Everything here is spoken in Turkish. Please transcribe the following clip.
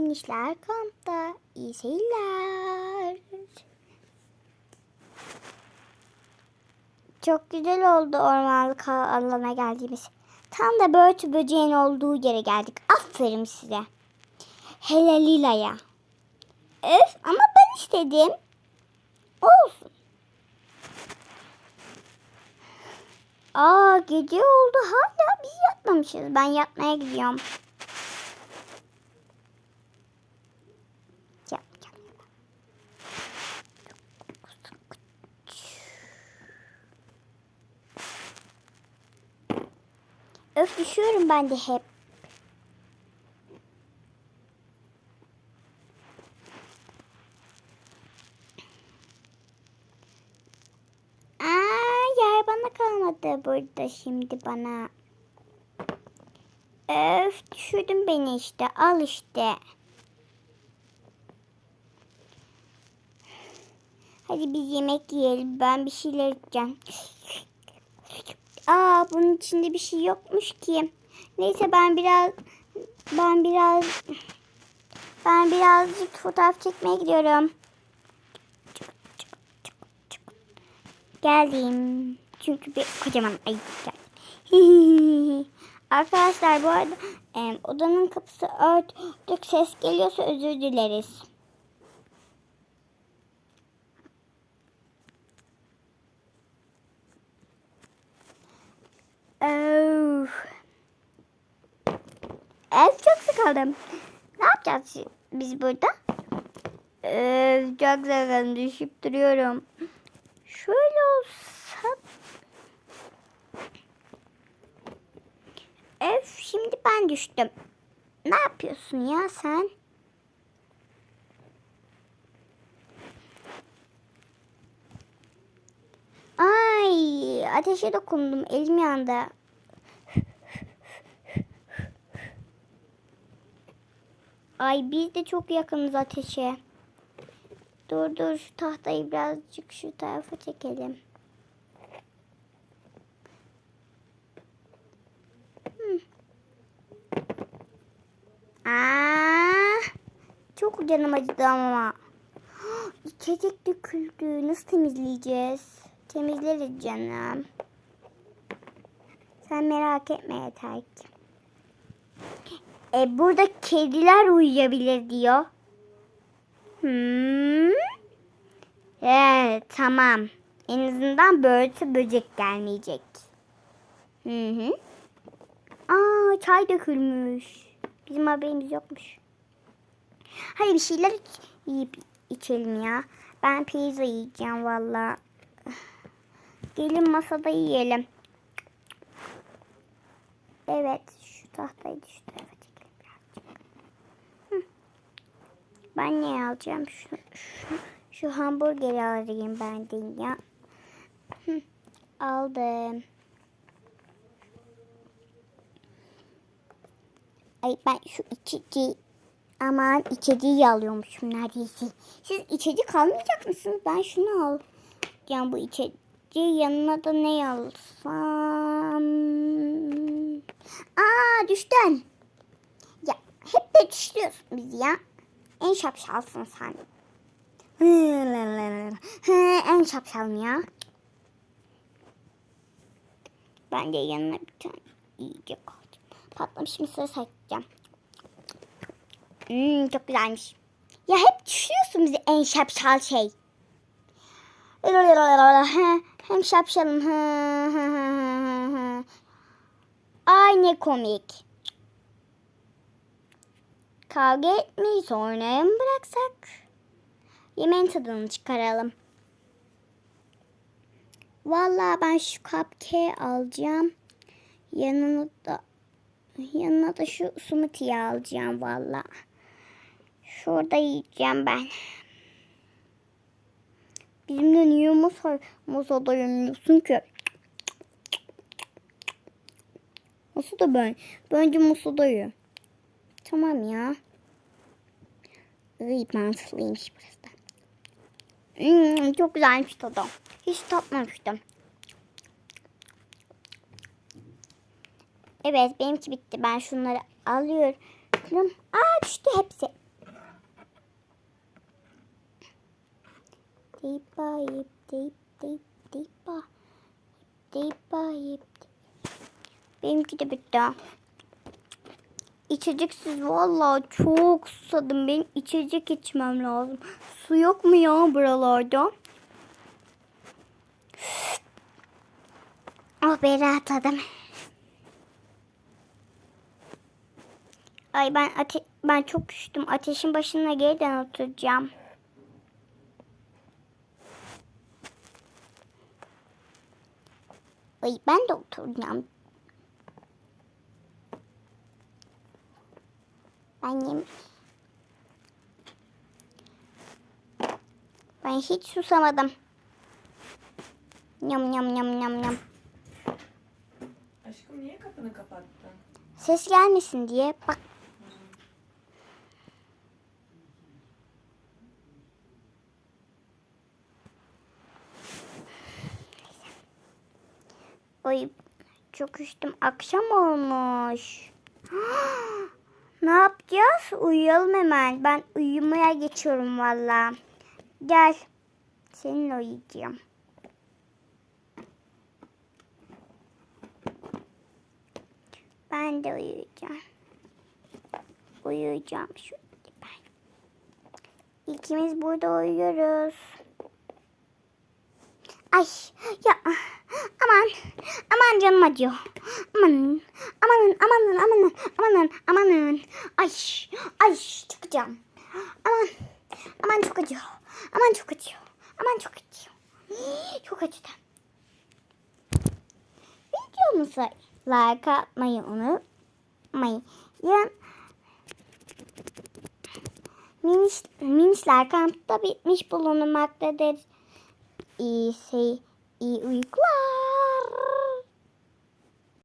Minişler kampta. İyi seyirler. Çok güzel oldu ormanlık alana geldiğimiz. Tam da börtü böceğin olduğu yere geldik. Aferin size. Hele Lila'ya. Öf ama ben istedim. Olsun. Aa gece oldu hala biz yatmamışız. Ben yatmaya gidiyorum. Öf düşüyorum ben de hep. Aa, yer bana kalmadı burada şimdi bana. Öf düşürdün beni işte al işte. Hadi biz yemek yiyelim ben bir şeyler içeceğim. Aa bunun içinde bir şey yokmuş ki. Neyse ben biraz ben biraz ben birazcık fotoğraf çekmeye gidiyorum. Geldim. Çünkü bir kocaman ayı geldi. Arkadaşlar bu arada em, odanın kapısı örtük ses geliyorsa özür dileriz. Öf. Ev çok sıkıldım. Ne yapacağız biz burada? Öf, çok sıkıldım. Düşüp duruyorum. Şöyle olsa... Öf şimdi ben düştüm. Ne yapıyorsun ya sen? Ay ateşe dokundum. Elim yandı. Ay biz de çok yakınız ateşe. Dur dur şu tahtayı birazcık şu tarafa çekelim. Hmm. Aa, çok canım acıdı ama. İçecek döküldü. Nasıl temizleyeceğiz? Temizleriz canım. Sen merak etme yeter ki. E burada kediler uyuyabilir diyor. Hmm. Evet tamam. En azından börtü böcek gelmeyecek. Hı hı. Aa çay dökülmüş. Bizim haberimiz yokmuş. Hadi bir şeyler yiyip içelim ya. Ben pizza yiyeceğim valla. Gelin masada yiyelim. Evet şu tahtayı şu tarafa çekelim birazcık. Ben ne alacağım? Şu, şu, şu hamburgeri alayım ben de ya. Aldım. Ay ben şu içeceği aman içeceği alıyormuşum neredeyse. Siz içecek almayacak mısınız? Ben şunu alacağım bu içeceği yanına da ne alsam? Aa düştün. Ya hep de düşüyorsun bizi ya. En şapşalsın sen. en şapşalım ya. Ben de yanına bir tane yiyecek alacağım. Patlamış mısır seçeceğim. Hmm, çok güzelmiş. Ya hep düşüyorsun bizi en şapşal şey. Hem şapşalım. Ay ne komik. Kavga etmeyi sonraya mı bıraksak? Yemeğin tadını çıkaralım. Vallahi ben şu cupcake alacağım. Yanına da yanına da şu smoothie alacağım vallahi. Şurada yiyeceğim ben. Bizimle niye masa, masada yemiyorsun ki? Masada ben. Bence masada ye. Tamam ya. İyi mantılıymış burası da. Hmm, çok güzelmiş tadı. Hiç tatmamıştım. Evet benimki bitti. Ben şunları alıyorum. Aa düştü hepsi. Dipa yip dip dip dipa. Dipa yip Benimki de bitti. İçeceksiz vallahi çok susadım. Benim içecek içmem lazım. Su yok mu ya buralarda? Oh be rahatladım. Ay ben ate ben çok üşüdüm. Ateşin başına geriden oturacağım. Ay ben de oturacağım. Ben yem Ben hiç susamadım. Yam yam yam yam yam. Aşkım niye kapını kapattın? Ses gelmesin diye bak. Oy çok üşüdüm. Akşam olmuş. ne yapacağız? Uyuyalım hemen. Ben uyumaya geçiyorum valla. Gel. Seninle uyuyacağım. Ben de uyuyacağım. Uyuyacağım şu ben. İkimiz burada uyuyoruz. Ay ya aman aman canım acıyor. Aman amanın amanın amanın amanın amanın. Ay ay çıkacağım. Aman aman çok acıyor. Aman çok acıyor. Aman çok acıyor. Çok acıdı. Videomuza like atmayı unutmayın. Miniş, minişler kampta bitmiş bulunmaktadır. y, se, y, y claro.